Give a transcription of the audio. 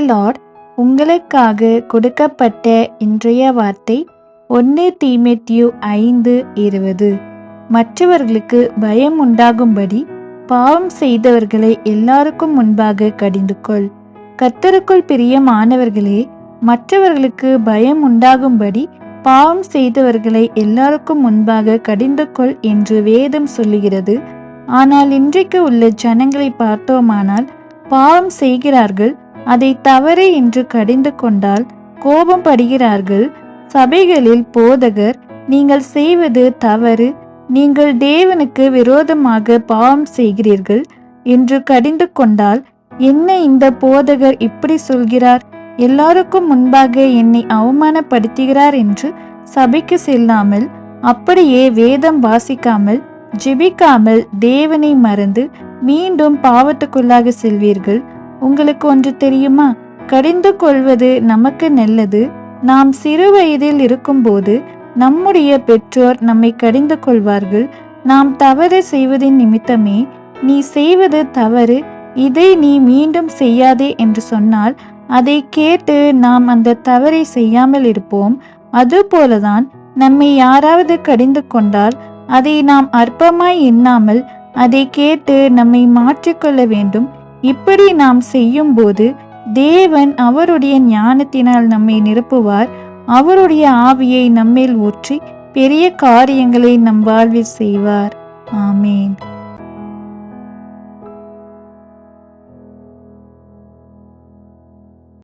Lord உங்களுக்காக கொடுக்கப்பட்ட இன்றைய வார்த்தை ஒன்று தீமெத்தியு ஐந்து இருபது. மற்றவர்களுக்கு பயம் உண்டாகும்படி பாவம் செய்தவர்களை எல்லாருக்கும் முன்பாக கடிந்து கொள். கத்தருக்குள் பிரியமானவர்களே மற்றவர்களுக்கு பயம் உண்டாகும்படி பாவம் செய்தவர்களை எல்லாருக்கும் முன்பாக கடிந்து கொள் என்று வேதம் சொல்லுகிறது. ஆனால் இன்றைக்கு உள்ள ஜனங்களை பார்த்தோமானால் பாவம் செய்கிறார்கள் அதை தவறு என்று கடிந்து கொண்டால் கோபம் படுகிறார்கள். சபைகளில் போதகர் நீங்கள் செய்வது தவறு நீங்கள் தேவனுக்கு விரோதமாக பாவம் செய்கிறீர்கள் என்று கடிந்து கொண்டால் என்ன இந்த போதகர் இப்படி சொல்கிறார்? எல்லாருக்கும் முன்பாக என்னை அவமானப்படுத்துகிறார் என்று சபைக்கு செல்லாமல் அப்படியே வேதம் வாசிக்காமல் ஜெபிக்காமல் தேவனை மறந்து மீண்டும் பாவத்துக்குள்ளாக செல்வீர்கள். உங்களுக்கு ஒன்று தெரியுமா? கடிந்து கொள்வது நமக்கு நல்லது. நாம் சிறு வயதில் இருக்கும்போது நம்முடைய பெற்றோர் நம்மை கடிந்து கொள்வார்கள். நாம் தவறு செய்வதின் நிமித்தமே நீ செய்வது தவறு. இதை நீ மீண்டும் செய்யாதே என்று சொன்னால் அதை கேட்டு நாம் அந்த தவறை செய்யாமல் இருப்போம். அதுபோலதான் நம்மை யாராவது கடிந்து கொண்டால் அதை நாம் அற்பமாய் எண்ணாமல் அதை கேட்டு நம்மை மாற்றிக்கொள்ள வேண்டும். இப்படி நாம் செய்யும்போது தேவன் அவருடைய ஞானத்தினால் நம்மை நிரப்புவார். அவருடைய ஆவியை நம்மேல் ஊற்றி பெரிய காரியங்களை நம் வாழ்வில் செய்வார். ஆமேன்.